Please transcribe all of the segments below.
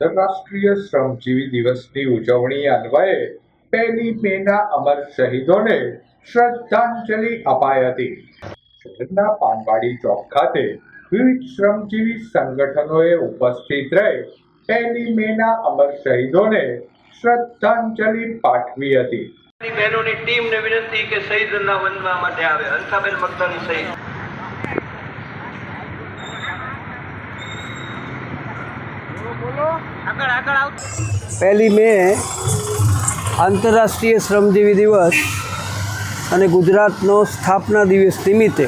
આંતરરાષ્ટ્રીય શ્રમજીવી દિવસની ઉજવણી અન્વયે પહેલી મેના અમર શહીદોને શ્રદ્ધાંજલિ અપાઈ હતી. શહેરના પાનવાડી ચોક ખાતે વિવિધ શ્રમજીવી સંગઠનોએ ઉપસ્થિત રહી પહેલી મેના અમર શહીદોને શ્રદ્ધાંજલિ પાઠવી હતી. બહેનોની ટીમને વિનંતી કે શહીદના વંદના માટે આવે. હંસાબેન મકતાની શહીદ. પહેલી મે આંતરરાષ્ટ્રીય શ્રમજીવી દિવસ અને ગુજરાતનો સ્થાપના દિવસ નિમિત્તે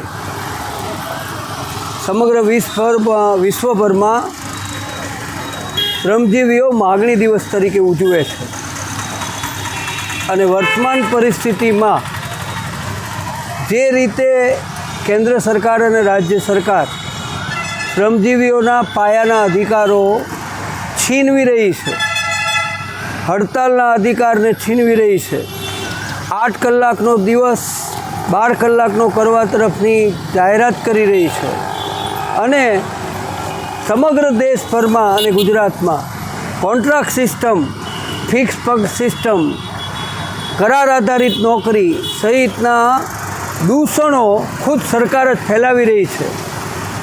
સમગ્ર વિશ્વભરમાં વિશ્વભરમાં શ્રમજીવીઓ માગણી દિવસ તરીકે ઉજવે છે. અને વર્તમાન પરિસ્થિતિમાં જે રીતે કેન્દ્ર સરકાર અને રાજ્ય સરકાર શ્રમજીવીઓના પાયાના અધિકારો છીનવી રહી છે. હડતાલના અધિકારને છીનવી રહી છે. આઠ કલાકનો દિવસ, બાર કલાકનો કરવા તરફની જાહેરાત કરી રહી છે. અને સમગ્ર દેશભરમાં અને ગુજરાતમાં કોન્ટ્રાક્ટ સિસ્ટમ, ફિક્સ પગ સિસ્ટમ, કરાર આધારિત નોકરી સહિતના દૂષણો ખુદ સરકાર જ ફેલાવી રહી છે.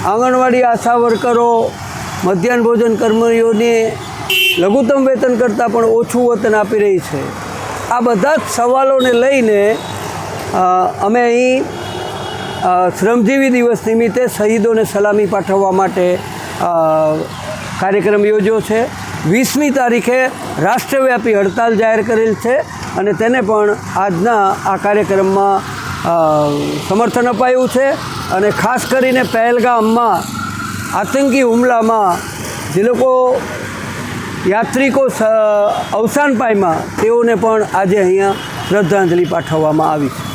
આંગણવાડી આશા વર્કરો મધ્યાહન ભોજન કર્મીઓને લઘુત્તમ વેતન કરતાં પણ ઓછું વતન આપી રહી છે. આ બધા જ સવાલોને લઈને અમે અહીં શ્રમજીવી દિવસ નિમિત્તે શહીદોને સલામી પાઠવવા માટે કાર્યક્રમ યોજ્યો છે. વીસમી તારીખે રાષ્ટ્રવ્યાપી હડતાલ જાહેર કરેલ છે અને તેને પણ આજના આ કાર્યક્રમમાં સમર્થન અપાયું છે અને ખાસ કરીને પહેલગામમાં આતંકી હુમલામાં જે લોકો યાત્રિકો અવસાન પામ્યા, તેઓને પણ આજે અહીંયા શ્રદ્ધાંજલિ પાઠવવામાં આવી છે.